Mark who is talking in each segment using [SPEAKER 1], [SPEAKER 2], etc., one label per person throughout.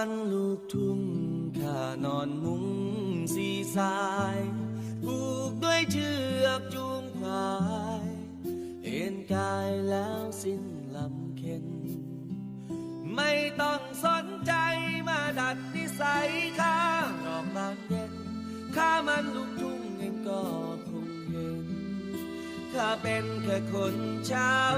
[SPEAKER 1] ข้านอนมุ้งสีสายผูกด้วยเชือกจูงควายเอ็นกายแล้วสิ้นลำเค็นไม่ต้องสนใจมาดัดนิสัยข้ารอกบานเย็นข้ามันลูกทุ่งเองก็คงเห็นข้าเป็นแค่คนชาว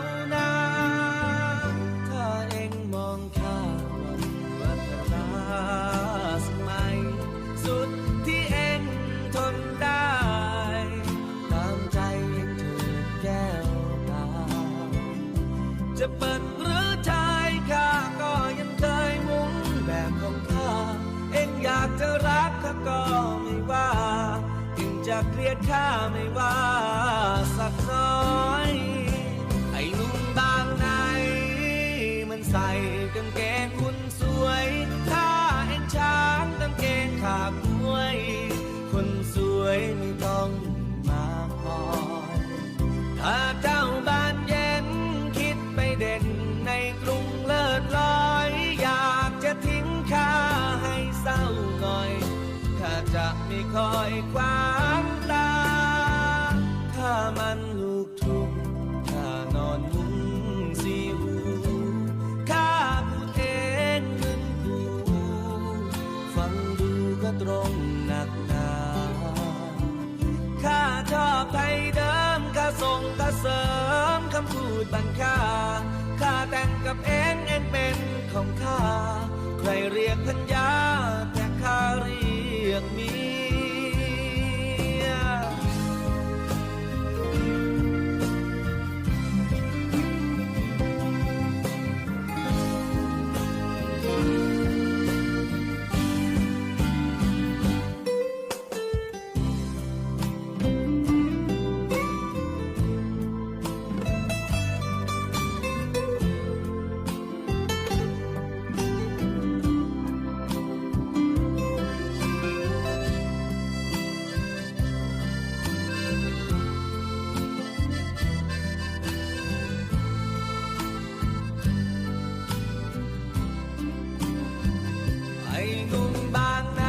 [SPEAKER 1] จะเกลียดข้าไม่ว่าสักน้อย ไอ้นุ่มบางในมันใส่กางเกงคุณสวยถ้าเอ็งช้างกางเกงขาบมวย คนสวยไม่ต้องมาคอยถ้าเจ้าบ้านเย็นคิดไปเด่นในกรุงเลิศลอย อยากจะทิ้งข้าให้เศร้าหน่อยข้าจะไม่คอยคว้า ตรงหนักหนาข้าชอบไทยเดิมข้าส่งข้าเสริมคำพูดบันค่า หนุ่มบางใน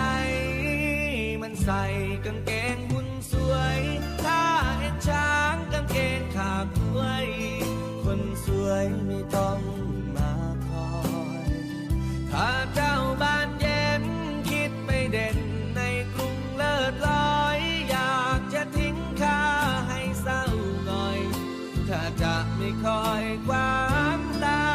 [SPEAKER 1] มันใส่กางเกงหุ่นสวย ถ้าเอ็นช้างกางเกงขาบด้วย คนสวยไม่ต้องมาคอย ถ้าเจ้าบ้านเย็นคิดไปเด่นในกรุงเลิศลอย อยากจะทิ้งข้าให้เศร้าหน่อย ถ้าจะไม่คอยความตา